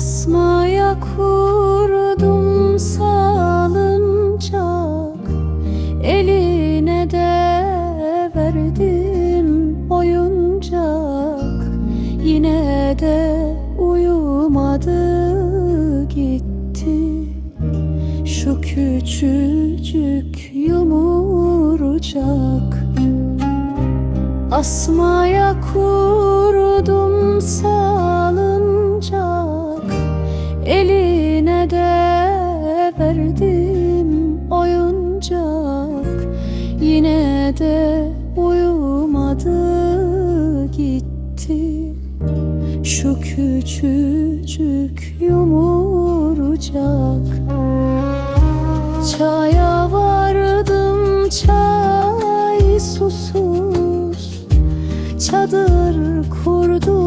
Asmaya kurdum salıncak. Eline de verdim oyuncak. Yine de uyumadı gitti. Şu küçücük yumurcak. Asmaya kurdum salıncak. Eline de verdim oyuncak. Yine de uyumadı gitti. Şu küçücük yumurcak. Çaya vardım çay susuz. Çadır kurdu